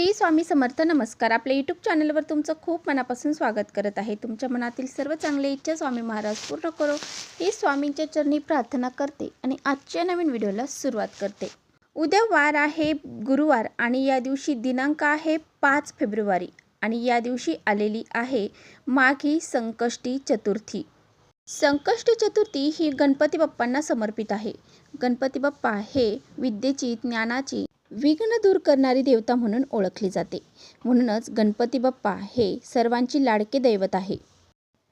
श्री स्वामी समर्थ नमस्कार. आपल्या यूट्यूब चॅनलवर तुमचं खूप मनापासून स्वागत करत आहे. तुमच्या मनातील सर्व चांगले इच्छा स्वामी महाराज पूर्ण करो. ही स्वामींच्या चरणी प्रार्थना करते आणि आजच्या नवीन व्हिडिओला सुरुवात करते. उद्या वार आहे गुरुवार आणि या दिवशी दिनांक आहे पाच फेब्रुवारी आणि या दिवशी आलेली आहे माघी संकष्टी चतुर्थी. संकष्टी चतुर्थी ही गणपती बाप्पांना समर्पित आहे. गणपती बाप्पा हे विद्येची ज्ञानाची विघ्न दूर करणारी देवता म्हणून ओळखली जाते. म्हणूनच गणपती बाप्पा हे सर्वांची लाडके दैवत आहे.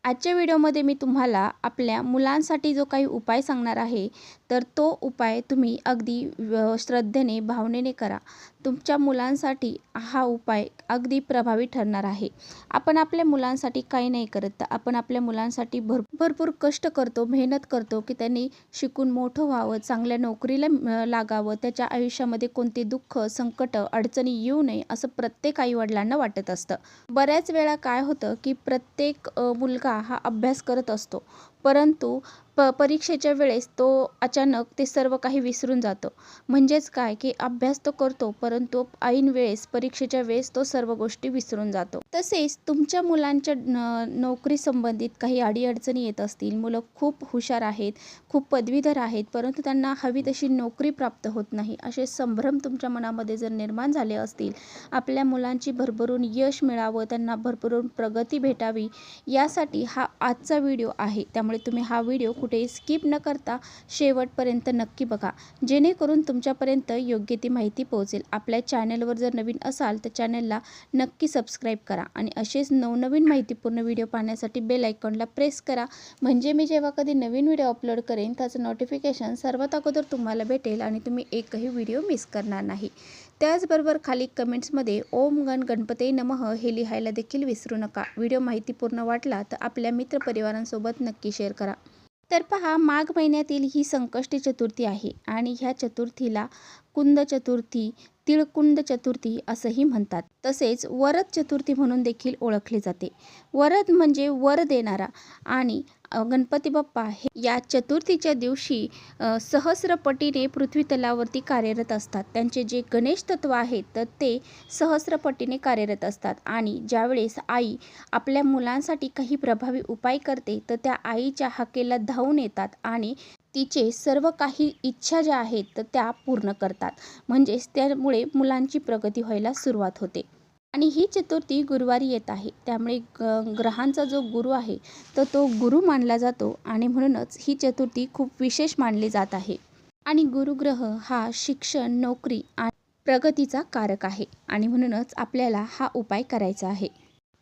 आजच्या व्हिडिओमध्ये मी तुम्हाला आपल्या मुलांसाठी जो काही उपाय सांगणार आहे तर तो उपाय तुम्ही अगदी व- श्रद्धेने भावनेने करा. तुमच्या मुलांसाठी हा उपाय अगदी प्रभावी ठरणार आहे. आपण आपल्या मुलांसाठी काही नाही करत तर आपण आपल्या मुलांसाठी भर भरपूर कष्ट करतो मेहनत करतो की त्यांनी शिकून मोठं व्हावं चांगल्या नोकरीला लागावं त्याच्या आयुष्यामध्ये कोणते दुःख संकट अडचणी येऊ नये असं प्रत्येक आईवडिलांना वाटत असतं. बऱ्याच वेळा काय होतं की प्रत्येक मुलगा हा अभ्यास करत असतो. परंतु प परीक्षेच्या वेळेस तो अचानक ते सर्व काही विसरून जातो. म्हणजेच काय? की अभ्यास तो करतो परंतु ऐन वेळेस परीक्षेच्या वेळेस तो सर्व गोष्टी विसरून जातो. तसेच तुमच्या मुलांच्या न नोकरी संबंधित काही अडीअडचणी येत असतील मुलं खूप हुशार आहेत खूप पदवीधर आहेत परंतु त्यांना हवी तशी नोकरी प्राप्त होत नाही असे संभ्रम तुमच्या मनामध्ये जर निर्माण झाले असतील आपल्या मुलांची भरभरून यश मिळावं त्यांना भरभरून प्रगती भेटावी यासाठी हा आजचा व्हिडिओ आहे. त्यामुळे तुम्ही हा व्हिडिओ कुठेही स्किप न करता शेवटपर्यंत नक्की बघा. जेणेकरून तुमच्यापर्यंत योग्य ती माहिती पोहोचेल. आपल्या चॅनलवर जर नवीन असाल तर चॅनलला नक्की सबस्क्राईब करा. आणि असेच नवनवीन माहितीपूर्ण व्हिडिओ पाहण्यासाठी बेल आयकॉनला प्रेस करा. म्हणजे मी जेव्हा कधी नवीन व्हिडिओ अपलोड करेन त्याचं नोटिफिकेशन सर्वात अगोदर तुम्हाला भेटेल आणि तुम्ही एकही व्हिडिओ मिस करणार नाही. त्याचबरोबर खाली कमेंट्समध्ये ओम गण गणपते नमः हे लिहायला देखील विसरू नका. व्हिडिओ माहितीपूर्ण वाटला तर आपल्या मित्रपरिवारांसोबत नक्की शेअर करा. तर पहा माघ महिन्यातील ही संकष्टी चतुर्थी आहे आणि ह्या चतुर्थीला कुंद चतुर्थी तिळकुंद चतुर्थी असंही म्हणतात. तसेच वरद चतुर्थी म्हणून देखील ओळखले जाते. वरद म्हणजे वर देणारा आणि गणपती बाप्पा हे या चतुर्थीच्या दिवशी सहस्रपटीने पृथ्वी तलावरती कार्यरत असतात. त्यांचे जे गणेश तत्व आहेत तर ते सहस्रपटीने कार्यरत असतात. आणि ज्यावेळेस आई आपल्या मुलांसाठी काही प्रभावी उपाय करते तर त्या आईच्या हाकेला धावून येतात आणि तिचे सर्व काही इच्छा ज्या आहेत तर त्या पूर्ण करतात. म्हणजेच त्यामुळे मुलांची प्रगती व्हायला सुरुवात होते. आणि ही चतुर्थी गुरुवारी येत आहे. त्यामुळे ग ग्रहांचा जो गुरु आहे तर तो गुरु मानला जातो आणि म्हणूनच ही चतुर्थी खूप विशेष मानली जात आहे. आणि गुरुग्रह हा शिक्षण नोकरी आणि प्रगतीचा कारक आहे आणि म्हणूनच आपल्याला हा उपाय करायचा आहे.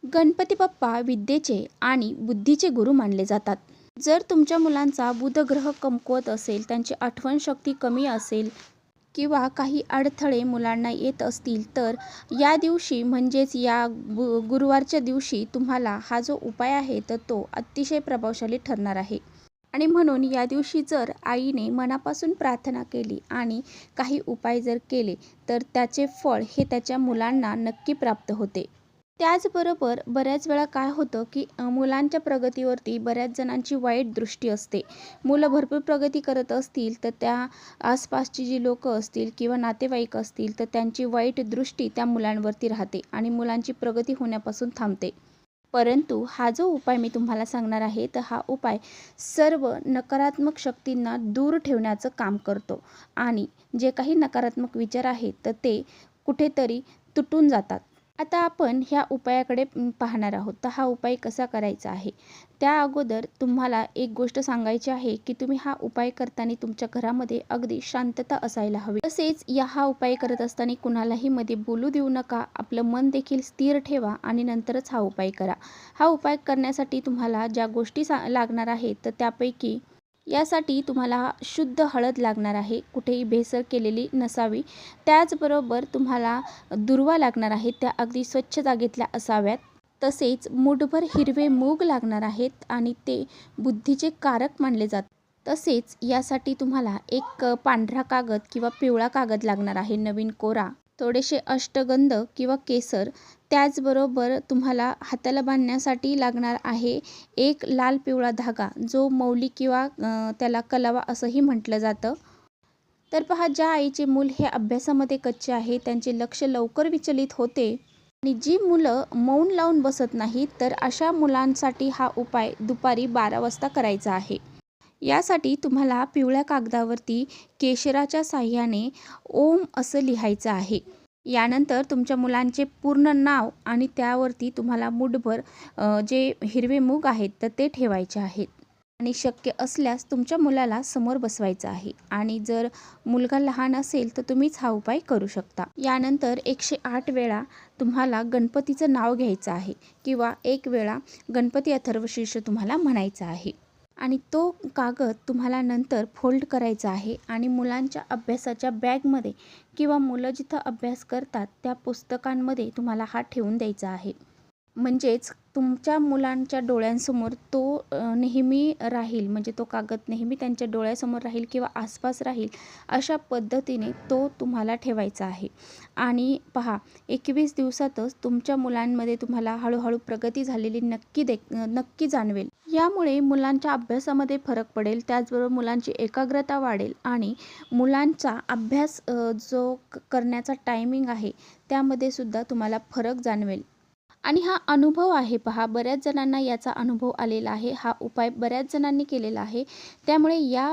गणपती बाप्पा विद्येचे आणि बुद्धीचे गुरु मानले जातात. जर तुमच्या मुलांचा बुधग्रह कमकुवत असेल त्यांची आठवण शक्ती कमी असेल किंवा काही अडथळे मुलांना येत असतील तर या दिवशी म्हणजेच या गु गुरुवारच्या दिवशी तुम्हाला हा जो उपाय आहे तर तो अतिशय प्रभावशाली ठरणार आहे. आणि म्हणून या दिवशी जर आईने मनापासून प्रार्थना केली आणि काही उपाय जर केले तर त्याचे फळ हे त्याच्या मुलांना नक्की प्राप्त होते. त्याचबरोबर बऱ्याच वेळा काय होतं की मुलांच्या प्रगतीवरती बऱ्याच जणांची वाईट दृष्टी असते. मुलं भरपूर प्रगती करत असतील तर त्या आसपासची जी लोकं असतील किंवा नातेवाईक असतील तर त्यांची वाईट दृष्टी त्या मुलांवरती राहते आणि मुलांची प्रगती होण्यापासून थांबते. परंतु हा जो उपाय मी तुम्हाला सांगणार आहे तर हा उपाय सर्व नकारात्मक शक्तींना दूर ठेवण्याचं काम करतो. आणि जे काही नकारात्मक विचार आहेत तर ते कुठेतरी तुटून जातात. आता आपण ह्या उपायाकडे पाहणार आहोत. तर हा उपाय कसा करायचा आहे? त्या अगोदर तुम्हाला एक गोष्ट सांगायची आहे की तुम्ही हा उपाय करताना तुमच्या घरामध्ये अगदी शांतता असायला हवी. तसेच या हा उपाय करत असताना कुणालाही मध्ये बोलू देऊ नका. आपलं मन देखील स्थिर ठेवा आणि नंतरच हा उपाय करा. हा उपाय करण्यासाठी तुम्हाला ज्या गोष्टी सा लागणार आहेत तर त्यापैकी यासाठी तुम्हाला शुद्ध हळद लागणार आहे. कुठेही भेसळ केलेली नसावी. त्याचबरोबर तुम्हाला दुर्वा लागणार आहेत त्या अगदी स्वच्छ जागेतल्या असाव्यात. तसेच मुठभर हिरवे मूग लागणार आहेत आणि ते बुद्धीचे कारक मानले जात. तसेच यासाठी तुम्हाला एक पांढरा कागद किंवा पिवळा कागद लागणार आहे. नवीन कोरा. थोडेसे अष्टगंध किंवा केसर त्याचबरोबर तुम्हाला हाताला बांधण्यासाठी लागणार आहे एक लाल पिवळा धागा जो मौली किंवा त्याला कलावा असंही म्हटलं जातं. तर पहा ज्या आईचे मूल हे अभ्यासामध्ये कच्चे आहे त्यांचे लक्ष लवकर विचलित होते. आणि जी मुलं मौन लावून बसत नाहीत तर अशा मुलांसाठी हा उपाय दुपारी बारा वाजता करायचा आहे. यासाठी तुम्हाला पिवळ्या कागदावरती केशराच्या साह्याने ओम असं लिहायचं आहे. यानंतर तुमच्या मुलांचे पूर्ण नाव आणि त्यावरती तुम्हाला मुठभर जे हिरवे मूग आहेत तर ते ठेवायचे आहेत. आणि शक्य असल्यास तुमच्या मुलाला समोर बसवायचं आहे. आणि जर मुलगा लहान असेल तर तुम्हीच हा उपाय करू शकता. यानंतर एकशे आठ वेळा तुम्हाला गणपतीचं नाव घ्यायचं आहे किंवा एक वेळा गणपती अथर्वशीर्ष तुम्हाला म्हणायचं आहे. आणि तो कागद तुम्हाला नंतर फोल्ड करायचा आहे आणि मुलांच्या अभ्यासाच्या बॅगमध्ये किंवा मुलं जिथं अभ्यास करतात त्या पुस्तकांमध्ये तुम्हाला हा ठेवून द्यायचा आहे. म्हणजेच तुमच्या मुलांच्या डोळ्यांसमोर तो नेहमी राहील म्हणजे तो कागद नेहमी त्यांच्या डोळ्यासमोर राहील किंवा आसपास राहील अशा पद्धतीने तो तुम्हाला ठेवायचा आहे. आणि पहा एकवीस दिवसातच तुमच्या मुलांमध्ये तुम्हाला हळूहळू प्रगती झालेली नक्की दे नक्की जाणवेल. यामुळे मुलांच्या अभ्यासामध्ये फरक पडेल त्याचबरोबर मुलांची एकाग्रता वाढेल आणि मुलांचा अभ्यास जो क- करण्याचा टायमिंग आहे त्यामध्ये सुद्धा तुम्हाला फरक जाणवेल. आणि हा अनुभव आहे पहा बऱ्याच जणांना याचा अनुभव आलेला आहे. हा उपाय बऱ्याच जणांनी केलेला आहे. त्यामुळे या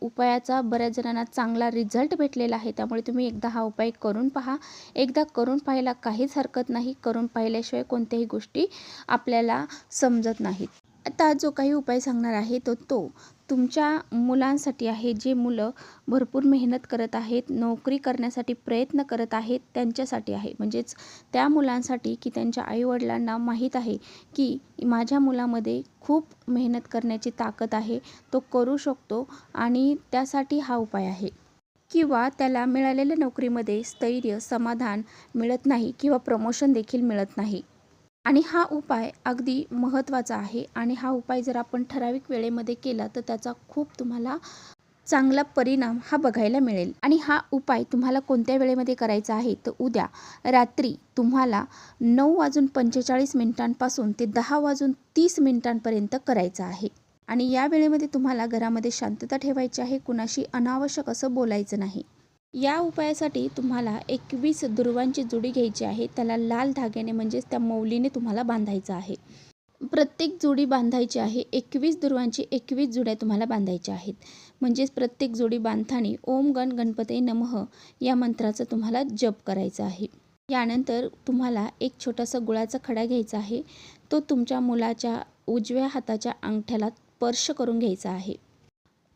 उपायाचा बऱ्याच जणांना चांगला रिझल्ट भेटलेला आहे. त्यामुळे तुम्ही एकदा हा उपाय करून पहा. एकदा करून पाहायला काहीच हरकत नाही. करून पाहिल्याशिवाय कोणत्याही गोष्टी आपल्याला समजत नाहीत. आता जो काही उपाय सांगणार आहे तो तो. तुमच्या मुलांसाठी आहे जे मुलं भरपूर मेहनत करत आहेत नोकरी करण्यासाठी प्रयत्न करत आहेत त्यांच्यासाठी आहे. म्हणजेच त्या मुलांसाठी की त्यांच्या आईवडिलांना माहीत आहे की माझ्या मुलामध्ये खूप मेहनत करण्याची ताकद आहे तो करू शकतो आणि त्यासाठी हा उपाय आहे. किंवा त्याला मिळालेल्या नोकरीमध्ये स्थैर्य समाधान मिळत नाही किंवा प्रमोशन देखील मिळत नाही. आणि हा उपाय अगदी महत्त्वाचा आहे. आणि हा उपाय जर आपण ठराविक वेळेमध्ये केला तर त्याचा खूप तुम्हाला चांगला परिणाम हा बघायला मिळेल. आणि हा उपाय तुम्हाला कोणत्या वेळेमध्ये करायचा आहे तर उद्या रात्री तुम्हाला नऊ वाजून पंचेचाळीस मिनिटांपासून ते दहा वाजून तीस मिनिटांपर्यंत करायचा आहे. आणि या वेळेमध्ये तुम्हाला घरामध्ये शांतता ठेवायची आहे कुणाशी अनावश्यक असं बोलायचं नाही. या उपायासाठी तुम्हाला एकवीस दुर्वांची जुडी घ्यायची आहे. त्याला लाल धाग्याने म्हणजेच त्या मौलीने तुम्हाला बांधायचं आहे. प्रत्येक जोडी बांधायची आहे. एकवीस दुर्वांची एकवीस जुड्या तुम्हाला बांधायच्या आहेत. म्हणजेच प्रत्येक जोडी बांधताना ओम गण गणपते नमः या मंत्राचा तुम्हाला जप करायचा आहे. यानंतर तुम्हाला एक छोटासा गुळाचा खडा घ्यायचा आहे. तो तुमच्या मुलाच्या उजव्या हाताच्या अंगठ्याला स्पर्श करून घ्यायचा आहे.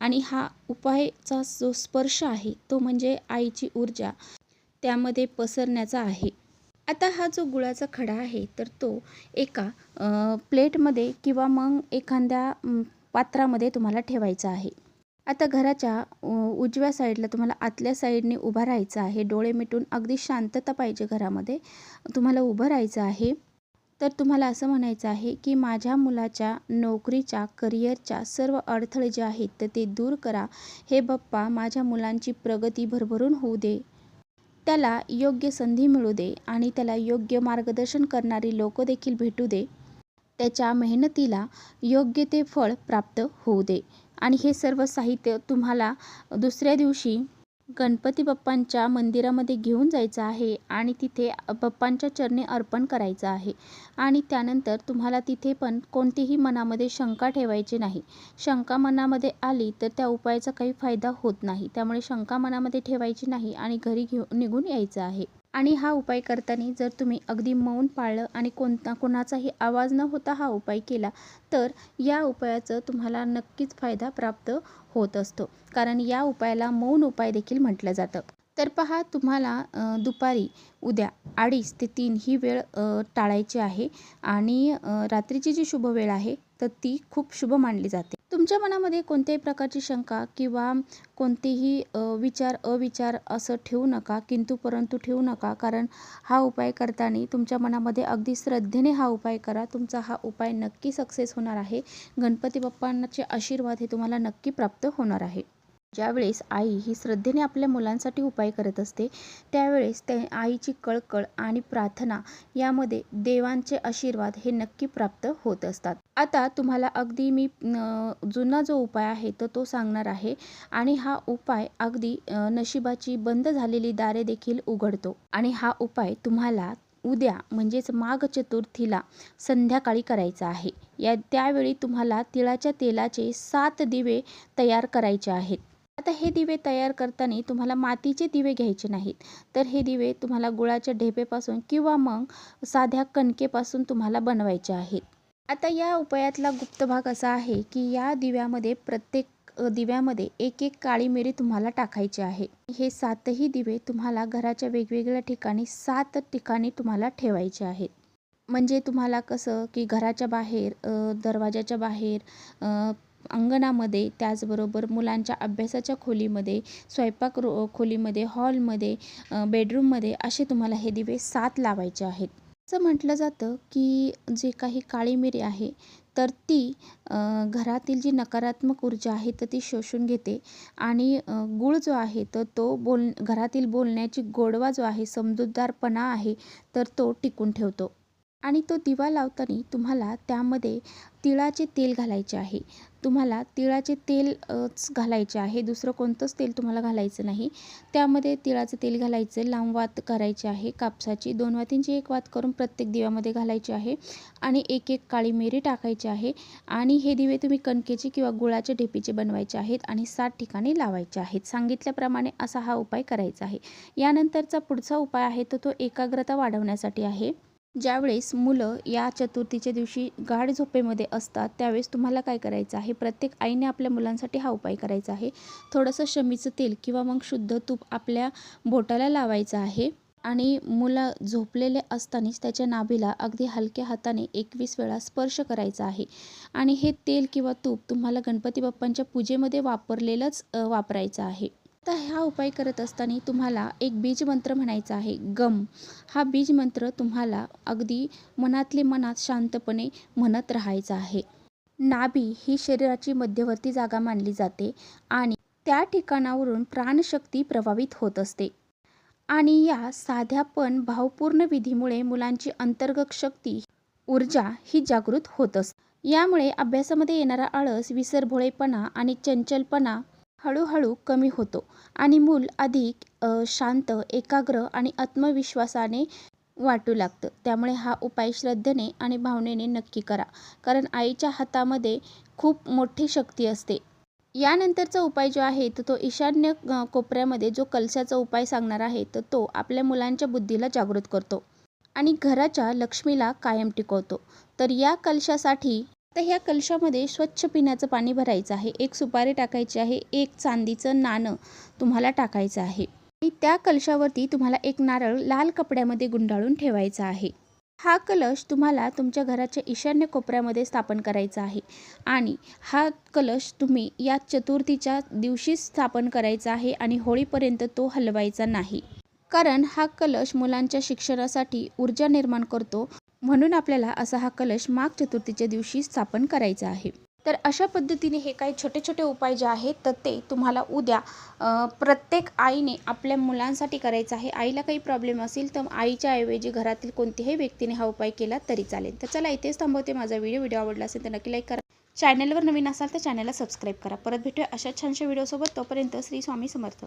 आणि हा उपायचा जो स्पर्श आहे तो म्हणजे आईची ऊर्जा त्यामध्ये पसरण्याचा आहे. आता हा जो गुळाचा खडा आहे तर तो एका प्लेटमध्ये किंवा मग एखाद्या पात्रामध्ये तुम्हाला ठेवायचा आहे. आता घराच्या उजव्या साईडला तुम्हाला आतल्या साईडने उभा राहायचं आहे. डोळे मिटून अगदी शांतता पाहिजे घरामध्ये. तुम्हाला उभं राहायचं आहे. तर तुम्हाला असं म्हणायचं आहे की माझ्या मुलाच्या नोकरीच्या करिअरच्या सर्व अडथळे जे आहेत तर ते दूर करा. हे बाप्पा माझ्या मुलांची प्रगती भरभरून होऊ दे. त्याला योग्य संधी मिळू दे आणि त्याला योग्य मार्गदर्शन करणारी लोक देखील भेटू दे. त्याच्या मेहनतीला योग्य ते फळ प्राप्त होऊ दे. आणि हे सर्व साहित्य तुम्हाला दुसऱ्या दिवशी गणपती बाप्पांच्या मंदिरामध्ये घेऊन जायचं आहे आणि तिथे बाप्पांच्या चरणी अर्पण करायचं आहे. आणि त्यानंतर तुम्हाला तिथे पण कोणतीही मनामध्ये शंका ठेवायची नाही. शंका मनामध्ये आली तर त्या उपायाचा काही फायदा होत नाही. त्यामुळे शंका मनामध्ये ठेवायची नाही आणि घरी घेऊ निघून यायचं आहे. आणि हा उपाय करताना जर तुम्ही अगदी मौन पाळलं आणि कोणता कोणाचाही आवाज न होता हा उपाय केला तर या उपायाचं तुम्हाला नक्कीच फायदा प्राप्त होत असतो. कारण या उपायाला मौन उपाय देखील म्हटलं जातं. तर पहा तुम्हाला दुपारी उद्या अडीच ते तीन ही वेळ टाळायची आहे. आणि रात्रीची जी शुभ वेळ आहे तर ती खूप शुभ मानली जाते. तुमच्या मनामध्ये कोणत्याही प्रकारची शंका किंवा कोणतेही विचार अविचार असं ठेवू नका किंतु परंतु ठेवू नका कारण हा उपाय करताना तुमच्या मनामध्ये अगदी श्रद्धेने हा उपाय करा. तुमचा हा उपाय नक्की सक्सेस होणार आहे. गणपती बाप्पांचे आशीर्वाद हे तुम्हाला नक्की प्राप्त होणार आहे. ज्यावेळेस आई ही श्रद्धेने आपल्या मुलांसाठी उपाय करत असते त्यावेळेस त्या आईची कळकळ आणि प्रार्थना यामध्ये देवांचे आशीर्वाद हे नक्की प्राप्त होत असतात. आता तुम्हाला अगदी मी जुना जो उपाय आहे तर तो सांगणार आहे आणि हा उपाय अगदी नशिबाची बंद झालेली दारे देखील उघडतो. आणि हा उपाय तुम्हाला उद्या म्हणजेच माघ चतुर्थीला संध्याकाळी करायचा आहे. या त्यावेळी तुम्हाला तिळाच्या तेलाचे सात दिवे तयार करायचे आहेत. आता हे दिवे तयार करताना तुम्हाला मातीचे दिवे घ्यायचे नाहीत. तर हे दिवे तुम्हाला गुळाच्या ढेपेपासून किंवा मग साध्या कणकेपासून तुम्हाला बनवायचे आहेत. आता या उपायातला गुप्त भाग असा आहे की या दिव्यामध्ये प्रत्येक दिव्यामध्ये एक एक काळी मिरी तुम्हाला टाकायची आहे. हे सातही दिवे तुम्हाला घराच्या वेगवेगळ्या ठिकाणी सात ठिकाणी तुम्हाला ठेवायचे आहेत. म्हणजे तुम्हाला कसं की घराच्या बाहेर दरवाजाच्या बाहेर अंगणामध्ये त्याचबरोबर मुलांच्या अभ्यासाच्या खोलीमध्ये स्वयंपाक रो खोलीमध्ये हॉलमध्ये बेडरूममध्ये असे तुम्हाला हे दिवे सात लावायचे आहेत. असं म्हटलं जातं की जे काही काळी मिरी आहे तर ती घरातील जी नकारात्मक ऊर्जा आहे तर ती शोषून घेते. आणि गुळ गूळ जो आहे तर तो बोल घरातील बोलण्याची गोडवा जो आहे समजूतदारपणा आहे तर तो टिकून ठेवतो. आणि तो दिवा लावताना तुम्हाला त्यामध्ये तिळाचे तेल घालायचे आहे. तुम्हाला तिळाचे तेलच घालायचे आहे. दुसरं कोणतंच तेल तुम्हाला घालायचं नाही. त्यामध्ये तिळाचं तेल घालायचं लांब वात करायची आहे कापसाची. दोन वातींची एक वात करून प्रत्येक दिव्यामध्ये घालायची आहे आणि एक एक काळी मिरी टाकायची आहे आणि हे दिवे तुम्ही कणकेचे किंवा गुळाच्या ढेपीचे बनवायचे आहेत आणि सात ठिकाणी लावायचे आहेत. सांगितल्याप्रमाणे असा हा उपाय करायचा आहे. यानंतरचा पुढचा उपाय आहे तो तो एकाग्रता वाढवण्यासाठी आहे. ज्यावेळेस मुलं या चतुर्थीच्या दिवशी गाढ झोपेमध्ये असतात त्यावेळेस तुम्हाला काय करायचं आहे? प्रत्येक आईने आपल्या मुलांसाठी हा उपाय करायचा आहे. थोडंसं शमीचं तेल किंवा मग शुद्ध तूप आपल्या बोटाला लावायचं आहे आणि मुलं झोपलेले असतानाच त्याच्या नाभीला अगदी हलक्या हाताने एकवीस वेळा स्पर्श करायचा आहे. आणि हे तेल किंवा तूप तुम्हाला गणपती बाप्पांच्या पूजेमध्ये वापरलेलंच वापरायचं आहे. आता हा उपाय करत असताना तुम्हाला एक बीज मंत्र म्हणायचा आहे गम. हा बीज मंत्र तुम्हाला अगदी मनातले मनात शांतपणे म्हणत राहायचा आहे. नाभी ही शरीराची मध्यवर्ती जागा मानली जाते आणि त्या ठिकाणावरून प्राणशक्ती प्रभावित होत असते. आणि या साध्या पण भावपूर्ण विधीमुळे मुलांची अंतर्गत शक्ती ऊर्जा ही जागृत होत असते. यामुळे अभ्यासामध्ये येणारा आळस विसरभोळेपणा आणि चंचलपणा हळूहळू कमी होतो. आणि मूल अधिक शांत एकाग्र आणि आत्मविश्वासाने वाटू लागतं. त्यामुळे हा उपाय श्रद्धेने आणि भावनेने नक्की करा. कारण आईच्या हातामध्ये खूप मोठी शक्ती असते. यानंतरचा उपाय जो आहे तर तो ईशान्य कोपऱ्यामध्ये जो कलशाचा उपाय सांगणार आहे तर तो आपल्या मुलांच्या बुद्धीला जागृत करतो. आणि घराच्या लक्ष्मीला कायम टिकवतो. तर या कलशासाठी तर ह्या कलशामध्ये स्वच्छ पिण्याचं पाणी भरायचं आहे. एक सुपारी टाकायची आहे एक चांदीचं नाणं तुम्हाला टाकायचं आहे. आणि त्या कलशावरती तुम्हाला एक नारळ लाल कपड्यामध्ये गुंडाळून ठेवायचा आहे. हा कलश तुम्हाला तुमच्या घराच्या ईशान्य कोपऱ्यामध्ये स्थापन करायचा आहे. आणि हा कलश तुम्ही या चतुर्थीच्या दिवशीच स्थापन करायचा आहे आणि होळीपर्यंत तो हलवायचा नाही. कारण हा कलश मुलांच्या शिक्षणासाठी ऊर्जा निर्माण करतो म्हणून आपल्याला असा हा कलश माघ चतुर्थीच्या दिवशी स्थापन करायचा आहे. तर अशा पद्धतीने हे काही छोटे छोटे उपाय जे आहेत तर ते तुम्हाला उद्या प्रत्येक आईने आपल्या मुलांसाठी करायचं आहे. आईला काही प्रॉब्लेम असेल तर आईच्या ऐवजी घरातील कोणत्याही व्यक्तीने हा उपाय केला तरी चालेल. तर चला इथेच थांबवते माझा व्हिडिओ व्हिडिओ आवडला असेल तर नक्की लाईक करा. चॅनलवर नवीन असाल तर चॅनलला सबस्क्राईब करा. परत भेटूया अशा छानशा व्हिडिओसोबत तोपर्यंत श्री स्वामी समर्थ.